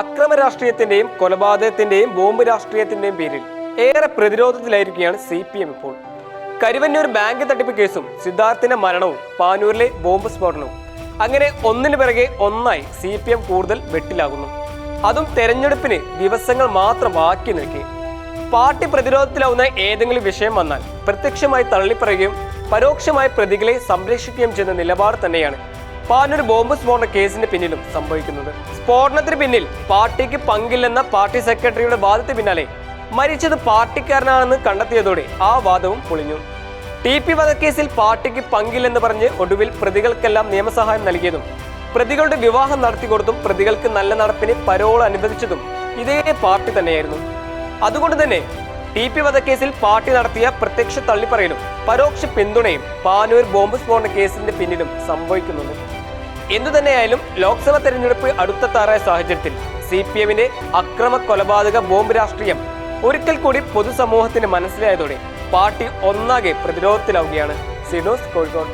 അക്രമ രാഷ്ട്രീയത്തിന്റെയും കൊലപാതകത്തിന്റെയും ബോംബ് രാഷ്ട്രീയത്തിന്റെയും പേരിൽ ഏറെ പ്രതിരോധത്തിലായിരിക്കുകയാണ് സി പി എം ഇപ്പോൾ. കരുവന്നൂർ ബാങ്ക് തട്ടിപ്പ് കേസും സിദ്ധാർത്ഥിന്റെ മരണവും പാനൂരിലെ ബോംബ് സ്ഫോടനവും. അങ്ങനെ ഒന്നിനു പിറകെ ഒന്നായി സി പി എം കൂടുതൽ വെട്ടിലാകുന്നു. അതും തെരഞ്ഞെടുപ്പിന് ദിവസങ്ങൾ മാത്രം ബാക്കി നിൽക്കെ. പാർട്ടി പ്രതിരോധത്തിലാവുന്ന ഏതെങ്കിലും വിഷയം വന്നാൽ പ്രത്യക്ഷമായി തള്ളിപ്പറയുകയും പരോക്ഷമായി പ്രതികളെ സംരക്ഷിക്കുകയും ചെയ്യുന്ന നിലപാട് തന്നെയാണ് പാനൂർ ബോംബ് സ്ഫോടന കേസിന് പിന്നിലും സംഭവിക്കുന്നത്. സ്ഫോടനത്തിന് പിന്നിൽ പാർട്ടിക്ക് പങ്കില്ലെന്ന പാർട്ടി സെക്രട്ടറിയുടെ വാദത്തിന് പിന്നാലെ മരിച്ചത് പാർട്ടിക്കാരനാണെന്ന് കണ്ടെത്തിയതോടെ ആ വാദവും പൊളിഞ്ഞു. ടി പി വധക്കേസിൽ പാർട്ടിക്ക് പങ്കില്ലെന്ന് പറഞ്ഞ് ഒടുവിൽ പ്രതികൾക്കെല്ലാം നിയമസഹായം നൽകിയതും പ്രതികളുടെ വിവാഹം നടത്തിക്കൊടുത്തും പ്രതികൾക്ക് നല്ല നടപ്പിന് പരോൾ അനുവദിച്ചതും ഇതേ പാർട്ടി തന്നെയായിരുന്നു. അതുകൊണ്ട് തന്നെ ടി പി വധക്കേസിൽ പാർട്ടി നടത്തിയ പ്രത്യക്ഷ തള്ളിപ്പറയലും പരോക്ഷ പിന്തുണയും പാനൂർ ബോംബ് സ്ഫോടന കേസിന്റെ പിന്നിലും സംഭവിക്കുന്നുണ്ട്. എന്തുതന്നെയായാലും ലോക്സഭാ തെരഞ്ഞെടുപ്പ് അടുത്തെത്താറായ സാഹചര്യത്തിൽ സി പി എമ്മിന്റെ അക്രമ കൊലപാതക ബോംബ് രാഷ്ട്രീയം ഒരിക്കൽ കൂടി പൊതുസമൂഹത്തിന് മനസ്സിലായതോടെ പാർട്ടി ഒന്നാകെ പ്രതിരോധത്തിലാവുകയാണ്. സിനോസ് കോഴിക്കോട്.